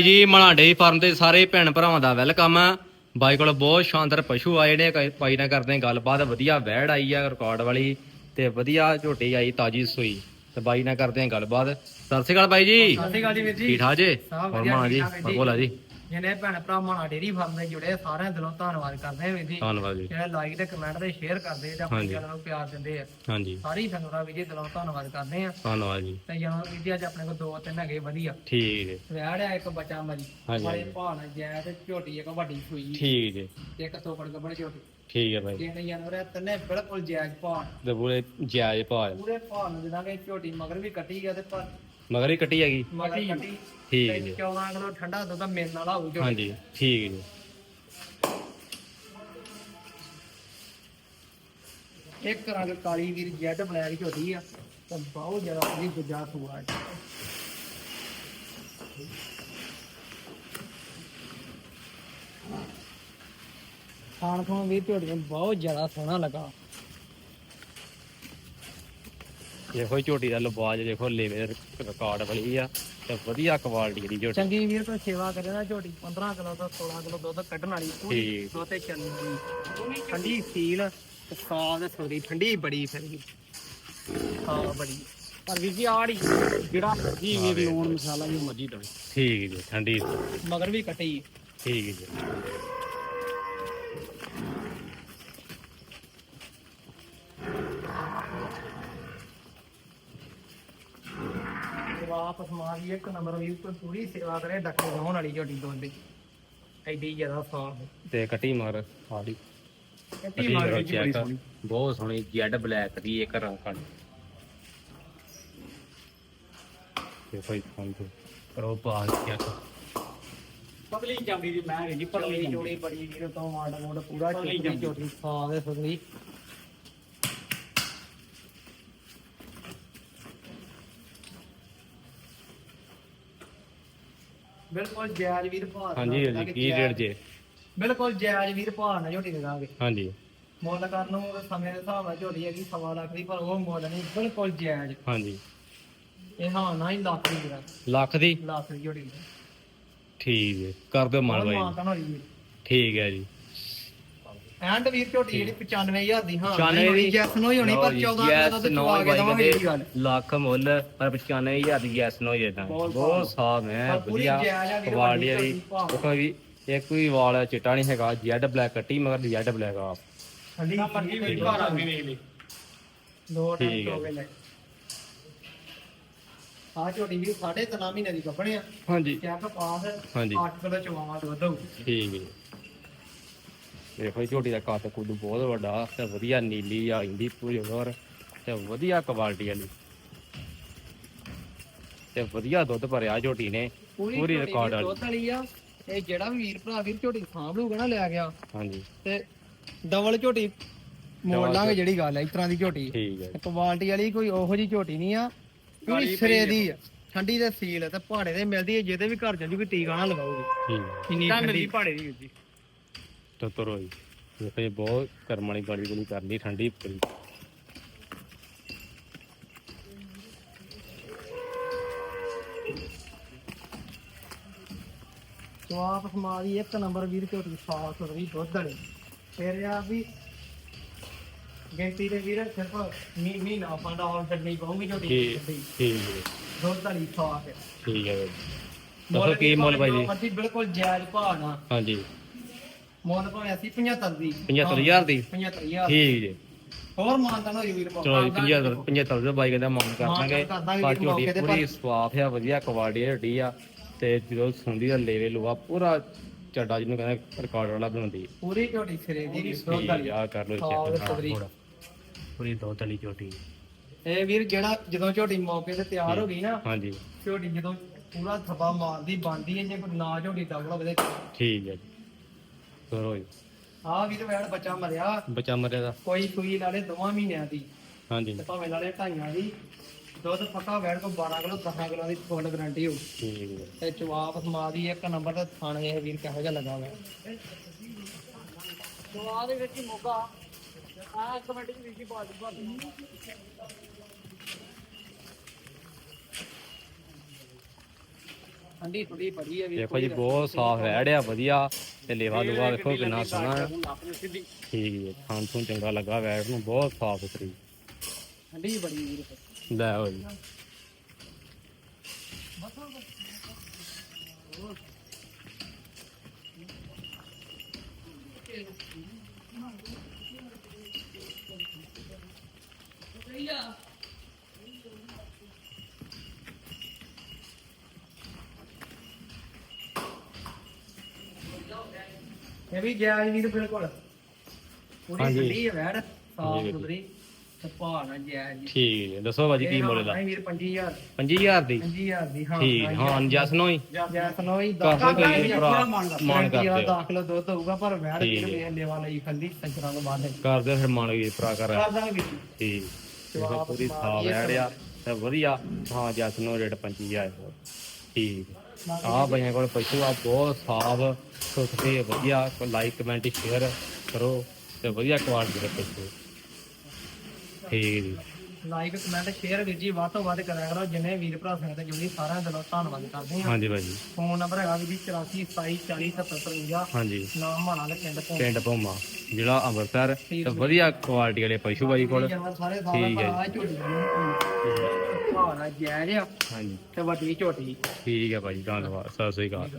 ਜੀ ਮਲਾਂਡੇ ਫਾਰਮ ਤੇ ਸਾਰੇ ਭੈਣ ਭਰਾਵਾਂ ਦਾ ਵੈਲਕਮ ਆ। ਬਾਈ ਕੋਲ ਬਹੁਤ ਸ਼ਾਨਦਾਰ ਪਸ਼ੂ ਆਏ ਨੇ ਭਾਈ ਨਾਲ ਕਰਦੇ ਗੱਲਬਾਤ। ਵਧੀਆ ਵੈੜ ਆਈ ਆ ਰਿਕਾਰਡ ਵਾਲੀ ਤੇ ਵਧੀਆ ਝੋਟੀ ਆਈ ਤਾਜੀ ਸੂਈ। ਤੇ ਬਾਈ ਨਾਲ ਕਰਦੇ ਗੱਲਬਾਤ। ਸਤਿ ਸ਼੍ਰੀ ਅਕਾਲ ਬਾਈ ਜੀ। ਸਤਿ ਸ਼੍ਰੀ ਅਕਾਲ ਜੀ ਵੀਰ ਜੀ। ਠੀਕ ਠਾਕ ਜੀ? ਮਾਂ ਜੀ ਠਾਕ ਜੀ। ਜੀ ਜਿਹਨੇ ਭੈਣ ਭਰਾ ਮਾਣਾ ਡੇਰੀ ਫਾਰਮ ਨਾਲ ਜੁੜੇ ਸਾਰਿਆਂ ਦਿਲੋਂ ਧੰਨਵਾਦ ਕਰਦੇ ਹਾਂ ਵੀਰ ਜੀ। ਧੰਨਵਾਦ ਜੀ। ਜਿਹੜੇ ਲਾਈਕ ਤੇ ਕਮੈਂਟ ਤੇ ਸ਼ੇਅਰ ਕਰਦੇ ਤੇ ਆਪਣੀ ਹਾਂਜੀ। ਚੈਨਲ ਨੂੰ ਪਿਆਰ ਦਿੰਦੇ ਆ। ਹਾਂਜੀ। ਸਾਰੀ ਸੰਗਤਾਂ ਵੀਰ ਜੀ ਦਿਲੋਂ ਧੰਨਵਾਦ ਕਰਦੇ ਆ ਧੰਨਵਾਦ ਜੀ। ਤੇ ਜਦੋਂ ਵੀਰ ਜੀ ਅੱਜ ਆਪਣੇ ਕੋਲ ਦੋ ਤਿੰਨ ਹੈਗੇ ਵਧੀਆ। ਠੀਕ ਹੈ ਵਿਆਹ ਆ ਇੱਕ ਬੱਚਾ ਮਰੀ ਹਾਂਜੀ, ਵਾਲੇ। ਭਾਣਾ ਜੈ ਤੇ ਝੋਟੀ ਇੱਕ ਵੱਡੀ ਸੂਈ। ਠੀਕ ਜੀ। ਇੱਕ ਤੋਕੜ ਗੱਬੜ ਝੋਟੀ। ਠੀਕ ਹੈ ਭਾਈ। ਜਿਹਨੇ ਜਾਨਵਰ ਤਿੰਨੇ ਬਿਲਕੁਲ ਜਾਇਜ਼ ਭਾਅ ਤੇ ਪੂਰੇ ਜਾਇਜ਼ ਭਾਅ ਪੂਰੇ ਭਾਅ ਨੂੰ ਜਿੱਦਾਂ ਕਿ ਝੋਟੀ ਮਗਰ ਵੀ ਕੱਟੀ ਗਿਆ ਤੇ ਪਰ ਮਗਰ ਹੀ ਕੱਟੀ ਹੈਗੀ। ਮਗਰ ਕੱਟੀ। ਠੀਕ ਤੇ ਜੀ। 14 ਕਿਲੋ ਠੰਡਾ ਦੁੱਧ ਮਿਲਣ ਵਾਲਾ ਹੋਊ ਝੋਟੀ ਹਾਂਜੀ ਠੀਕ ਜੀ। ਇੱਕ ਰੰਗ ਕਾਲੀ ਵੀਰ ਜੈਡ ਬਲੈਕ ਝੋਟੀ ਆ ਤੇ ਬਹੁਤ ਜ਼ਿਆਦਾ ਵਧੀਆ ਦੂਜਾ ਸੂਆ ਹੈ। ਖਾਣ ਤੋਂ ਵੀ ਝੋਟੀ ਨੂੰ ਬਹੁਤ ਜ਼ਿਆਦਾ ਸੋਹਣਾ ਲੱਗਾ। ਦੇਖੋ ਝੋਟੀ ਦਾ ਲਬਾਜ ਦੇਖੋ ਲੇਵੇ ਰਿਕਾਰਡ ਵਾਲੀ ਆ ਤੇ ਵਧੀਆ ਕੁਆਲਿਟੀ ਦੀ ਝੋਟੀ। ਚੰਗੀ ਵੀਰ ਕੋਈ ਸੇਵਾ ਕਰੇ ਨਾ ਝੋਟੀ 15 ਕਿਲੋ ਤੋਂ 16 ਕਿਲੋ ਦੁੱਧ ਕੱਢਣ ਵਾਲੀ ਪੂਰੀ ਠੀਕ। ਦੁੱਧ ਤੇ ਵਾਲੀ ਠੰਡੀ ਸੀਲ ਤੇ ਸਾਫ਼ ਤੇ ਠੰਡੀ ਬੜੀ ਫਿਰ ਵੀ। ਹਾਂ ਬੜੀ। ਪਰ ਵੀਰ ਜੀ ਆੜੀ ਜਿਹੜਾ ਜੀ ਵੀਰ। ਲੂਣ ਮਸਾਲਾ ਜੋ ਮਰਜ਼ੀ ਦਵੇ। ਠੀਕ ਜੀ ਠੰਡੀ। ਮਗਰ ਵੀ ਕੱਟੀ। ਠੀਕ ਜੀ। ਵਾਪਸ ਮਾਰ ਵੀ ਇੱਕ ਨੰਬਰ ਵੀ ਕੋਈ ਪੂਰੀ ਸੇਵਾ ਕਰੇ ਡਾਕਟਰ ਗਾਉਣ ਵਾਲੀ ਝੋਟੀ ਦੁੱਧ ਦੀ ਐਡੀ ਜ਼ਿਆਦਾ ਸਾਫ਼ ਤੇ ਕੱਟੀ ਮਗਰ ਆੜੀ ਕੱਟੀ ਮਾਰ ਵੀ ਬੜੀ ਸੋਹਣੀ। ਬਹੁਤ ਸੋਹਣੀ ਜੈਡ ਬਲੈਕ ਦੀ ਇੱਕ ਰੰਗ ਕਾਲੀ। ਦੇਖੋ ਹੀ ਫੋਨ ਤੇ ਕਰੋ ਬਾਹਰ ਚੈੱਕ। ਪਤਲੀ ਜਾਂਦੀ ਦੀ ਮੈਂ ਜੀ ਪਤਲੀ ਜੋੜੀ ਬੜੀ ਵੀਰ ਤੋਂ ਮਾਡ ਮੋੜ ਪੂਰਾ ਝੋਟੀ ਝੋਟੀ। ਸਾਫ਼ ਤੇ ਸੁਥਰੀ ਬਿਲਕੁਲ ਜਾਇਜ਼ ਵੀਰ ਭਾਅ ਦੇ ਹਾਂਜੀ ਹਾਂਜੀ ਕੀ ਰੇਟ ਜੇ? ਬਿਲਕੁਲ ਜਾਇਜ਼ ਵੀਰ ਭਾਅ ਨਾਲ ਝੋਟੀ ਲਗਾਵਾਂਗੇ ਹਾਂਜੀ। ਮੁੱਲ ਕਰਨ ਨੂੰ ਸਮੇਂ ਦੇ ਹਿਸਾਬ ਨਾਲ ਝੋਟੀ ਹੈਗੀ ਸਵਾ ਲੱਖ ਦੀ ਪਰ ਉਹ ਮੁੱਲ ਨਹੀਂ ਬਿਲਕੁਲ ਜਾਇਜ਼ ਹਾਂਜੀ। ਇਹ ਹਾਂ ਨਾ ਹੀ ਲੱਖ ਦੀ ਲੱਖ ਦੀ? ਲੱਖ ਦੀ ਝੋਟੀ। ਦੀ ਠੀਕ ਹੈ ਕਰ ਦਿਓ ਮਾਨ ਬਾਈ। ਤਾਂ ਹੋਈ ਵੀਰ ਠੀਕ ਹੈ ਜੀ। ਐਂਡ ਵੀਰ ਝੋਟੀ ਜਿਹੜੀ 95000 ਦੀ ਹਾਂ 95 ਦੀ। ਜੈਸ ਨੋ ਹੀ ਹੋਣੀ ਪਰ 14 Yes, ਦਾ ਤਾਂ ਚਵਾ ਕੇ ਦਵਾਂਗੇ ਇਹ ਗੱਲ। ਲੱਖ ਮੁੱਲ ਪਰ 95000 ਦੀ ਗੈਸ ਨੋ ਜੇ ਤਾਂ ਬਹੁਤ ਸਾਫ਼। ਹੈ ਵਧੀਆ ਕੁਆਲਿਟੀ ਵਾਲੀ। ਦੇਖੋ ਵੀ ਇੱਕ ਵੀ ਵਾਲ ਚਿੱਟਾ ਨਹੀਂ ਹੈਗਾ ਜੈਡ ਬਲੈਕ ਕੱਟੀ ਮਗਰ ਜੈਡ ਬਲੈਕ ਆ। ਠੰਡੀ ਪੱਕੀ ਵੀ ਘਰ ਆ ਵੀ ਵੇਖ ਲਈ। ਦੋ ਟਾਈਮ ਹੈ। ਹੋ ਗਏ ਲੈ ਆ ਝੋਟੀ ਵੀ ਸਾਢੇ ਤਿੰਨ ਮਹੀਨੇ ਦੀ ਕੱਪਣੇ ਆ। ਹਾਂਜੀ। ਚੈੱਕ ਪਾਸ ਹਾਂਜੀ। 8 ਕਿਲੋ ਚਵਾਵਾ ਦੁੱਧ ਹੋਊ। ਠੀਕ ਹੈ ਦੇਖੋ ਝੋਟੀ ਦਾ ਕੱਦ ਕੁੱਦ ਬਹੁਤ ਵੱਡਾ ਤੇ ਵਧੀਆ ਨੀਲੀ ਆ ਇੰਦੀ ਪੂਰੀ ਹੋਰ ਤੇ ਵਧੀਆ ਕੁਆਲਿਟੀ ਵਾਲੀ ਤੇ ਵਧੀਆ ਦੁੱਧ ਭਰਿਆ ਝੋਟੀ ਨੇ ਪੂਰੀ ਰਿਕਾਰਡ ਵਾਲੀ। ਦੁੱਧ ਵਾਲੀ ਆ ਇਹ ਜਿਹੜਾ ਵੀ ਵੀਰ ਭਰਾ ਵੀਰ ਝੋਟੀ ਸਾਂਭ ਲੂਗਾ ਨਾ ਲੈ ਗਿਆ। ਹਾਂਜੀ। ਤੇ ਡਬਲ ਝੋਟੀ ਮੋੜ ਲਾਂਗੇ ਜਿਹੜੀ ਗੱਲ ਹੈ ਇਸ ਤਰ੍ਹਾਂ ਦੀ ਝੋਟੀ। ਠੀਕ ਹੈ ਕੁਆਲਿਟੀ ਵਾਲੀ ਕੋਈ ਉਹੋ ਜੀ ਝੋਟੀ ਨਹੀਂ ਆ ਪੂਰੀ ਸਿਰੇ ਦੀ ਆ ਠੰਡੀ ਦੇ ਸੀਲ ਆ ਤੇ ਪਹਾੜੇ ਤੇ ਮਿਲਦੀ ਹੈ ਜਿਹਦੇ ਵੀ ਘਰ ਜਾਂਦੀ ਕੋਈ ਟੀਕਾ ਨਾ ਲਗਾਉਗੀ ਠੀਕ ਹੈ ਕਿੰਨੀ ਠੰਡੀ। ਪਹਾੜੇ ਦੀ ਜੀ। ਤੋ ਤੁਰੋ ਜੀ। ਦੇਖੋ ਜੀ ਬਹੁਤ ਕਰਮ ਵਾਲੀ ਗਾੜੀ ਗੋਲੀ ਕਰਨੀ ਠੰਡੀ ਪੂਰੀ। ਸਵਾਪ ਸਮਾਰੀ ਇੱਕ ਨੰਬਰ ਵੀਰ ਝੋਟੀ ਸਾਫ਼ ਸੁਥਰੀ ਦੁੱਧ ਵਾਲੀ। ਫਿਰ ਆ ਵੀ ਗਿਣਤੀ ਦੇ ਵੀਰ ਸਿਰਫ ਮੀ ਮਹੀਨਾ ਪੰਦਾ ਹੋਰ ਛੱਡਣੀ ਪਊਗੀ ਝੋਟੀ ਠੀਕ। ਠੀਕ ਹੈ। ਦੁੱਧ ਵਾਲੀ ਹੈ ਠੀਕ ਹੈ ਦੱਸੋ ਕੀ ਮੁੱਲ ਭਾਈ ਜੀ ਬਿਲਕੁਲ ਜਾਇਜ਼ ਭਾਅ ਨਾਲ। ਹਾਂਜੀ। ਮੁੱਲ ਭਾਵੇਂ ਅਸੀਂ 75 ਦੀ। 75000 ਦੀ? 75000 ਠੀਕ ਜੀ। ਹੋਰ ਮਾਨਤਾ ਨਾ ਵੀਰ ਭਾਅ ਚਲੋ ਜੀ 75 75 ਦੇ ਬਾਈ ਕਹਿੰਦਾ ਮੰਗ ਕਰ ਦਾਂਗੇ। ਪਰ ਝੋਟੀ ਪੂਰੀ ਸਵਾਫ ਆ ਵਧੀਆ ਕੁਆਲਿਟੀ ਝੋਟੀ ਆ। ਤੇ ਜਦੋਂ ਸੁੰਦੀ ਦਾ ਲੇਵੇ ਲੂਆ ਪੂਰਾ ਚੱਡਾ ਜਿਹਨੂੰ ਕਹਿੰਦਾ ਰਿਕਾਰਡ ਵਾਲਾ ਬਣਾਉਂਦੀ। ਪੂਰੀ ਝੋਟੀ ਸਿਰੇ ਦੀ ਵਾਲੀ ਆ ਕਰ ਲੋ ਹਾਂ, ਚੈੱਕ ਪੂਰੀ। ਦੋ ਤਲੀ ਝੋਟੀ। ਇਹ ਵੀਰ ਜਿਹੜਾ ਜਦੋਂ ਝੋਟੀ ਮੌਕੇ ਤੇ ਤਿਆਰ ਹੋ ਗਈ ਨਾ ਹਾਂਜੀ। ਝੋਟੀ ਜਦੋਂ ਪੂਰਾ ਥੱਬਾ ਮਾਰਦੀ ਬਣਦੀ ਹੈ ਜੇ ਨਾ ਝੋਟੀ ਦਬਲਾ ਵਧੇ ਠੀਕ ਹੈ ਜੀ। ਕਰੋ ਜੀ ਆ ਵੀਰ ਵੈੜ ਬੱਚਾ ਮਰਿਆ। ਬੱਚਾ ਮਰਿਆ ਦਾ। ਕੋਈ ਸੂਈ ਲਾਲੇ ਦੋਵਾਂ ਮਹੀਨਿਆਂ ਦੀ। ਹਾਂਜੀ। ਤੇ ਭਾਵੇਂ ਲਾਲੇ ਢਾਈਆਂ ਦੀ। ਦੁੱਧ ਪੱਕਾ ਵੈੜ ਕੋ 12 ਕਿਲੋ 10 ਕਿਲੋ ਦੀ ਫੁੱਲ ਗਾਰੰਟੀ ਹੋ ਠੀਕ ਹੈ। ਤੇ ਚਵਾਪ ਸਮਾ ਦੀ ਇੱਕ ਨੰਬਰ ਤੇ ਥਾਣੇ ਇਹ ਵੀਰ ਕਿਹੋ ਜਿਹਾ ਲੱਗਾ ਹੋਇਆ। ਚਵਾ ਦੇ ਵਿੱਚ ਹੀ ਮੋਗਾ। ਆ ਇੱਕ ਮਿੰਟ ਦੀ ਵੀਰ ਬਾਤ ਬਾਤ ਠੰਡੀ ਥੋੜੀ ਬੜੀ ਹੈ ਦੇਖੋ ਜੀ ਬਹੁਤ ਸਾਫ਼ ਵੈੜ ਆ। ਵਧੀਆ। ਤੇ ਲੇਵਾ ਲੂਵਾ ਵੇਖੋ ਕਿੰਨਾ ਸੋਹਣਾ ਹੈ ਠੀਕ ਹੈ ਖਾਣ ਤੋਂ ਚੰਗਾ ਲੱਗਾ ਵੈੜ ਨੂੰ ਬਹੁਤ ਸਾਫ਼ ਸੁਥਰੀ। ਠੰਡੀ ਬੜੀ ਵੀਰ ਲੈ ਹੋ ਜੀ। ਇਹ ਵੀ ਗਿਆ ਜੀ ਵੀਰ ਬਿਲਕੁਲ ਪੂਰੀ ਹਾਂਜੀ। ਠੰਡੀ ਹੈ ਵੈੜ ਸਾਫ਼ ਜੀ। ਸੁਥਰੀ ਤੇ ਭਾਣਾ ਜੈ ਜੀ। ਠੀਕ ਹੈ ਦੱਸੋ ਭਾਜੀ ਕੀ ਮੁੱਲ ਦਾ ਹਾਂ ਵੀਰ 25000 25000 ਦੀ? 25000 ਦੀ ਹਾਂ ਠੀਕ ਹਾਂ ਜਸ ਨੋ ਹੀ ਜੈਸ ਨੋਈ ਕਰ ਦਿਓ ਕੋਈ ਭਰਾ, ਮਾਣ ਕਰ ਦਿਓ। 10 ਕਿਲੋ ਦੁੱਧ ਹੋਊਗਾ ਪਰ ਵੈੜ ਠੀਕ ਵੀਰ ਹੈ। ਵੇਖ ਲੈਵਾ ਲਈ ਖੰਦੀ ਸੰਚਰਾਂ ਤੋਂ ਬਾਅਦ ਕਰ ਦਿਓ ਫਿਰ ਮਨ ਵੀ ਭਰਾ ਕਰ ਕਰ ਦਾਂਗੇ ਵੀਰ ਠੀਕ। ਪੂਰੀ ਸਾਫ਼ ਦਈਏ ਵੈੜ ਆ ਤੇ ਵਧੀਆ। ਹਾਂ ਜਸ ਨੋ ਰੇਟ 25000 ਠੀਕ। ਆ ਬਈਆਂ ਕੋਲ ਪਸ਼ੂ ਆ ਬਹੁਤ ਸਾਫ਼ ਸੁਥਰੇ ਵਧੀਆ ਲਾਈਕ ਕਮੈਂਟ ਸ਼ੇਅਰ ਕਰੋ ਤੇ ਵਧੀਆ ਕੁਆਲਿਟੀ ਦੇ ਪਸ਼ੂ ਠੀਕ ਜੀ। ਲਾਈਕ ਕਮੈਂਟ ਸ਼ੇਅਰ ਵੀਰ ਜੀ ਵੱਧ ਤੋਂ ਵੱਧ ਕਰਿਆ ਕਰੋ। ਜਿੰਨੇ ਵੀਰ ਭਰਾ ਸੰਗਤ ਜੁੜੀ ਸਾਰਿਆਂ ਦਾ ਧੰਨਵਾਦ ਕਰਦੇ ਹਾਂ। ਹਾਂਜੀ ਭਾਜੀ ਫੋਨ ਨੰਬਰ ਹੈਗਾ ਵੀਰ ਜੀ 84 27 40 77 ਹਾਂਜੀ। ਨਾਮ ਮਾਣਾ ਦੇ ਪਿੰਡ ਤੋਂ ਪਿੰਡ ਭੋਮਾ ਜ਼ਿਲ੍ਹਾ ਅੰਮ੍ਰਿਤਸਰ। ਤੇ ਵਧੀਆ ਕੁਆਲਿਟੀ ਵਾਲੇ ਪਸ਼ੂ ਬਾਈ ਕੋਲ। ਠੀਕ ਹੈ ਜੈ ਹਾਂਜੀ। ਤੇ ਵੱਡੀ ਝੋਟੀ। ਠੀਕ ਹੈ ਭਾਈ ਧੰਨਵਾਦ। ਸਤਿ ਸ੍ਰੀ ਅਕਾਲ।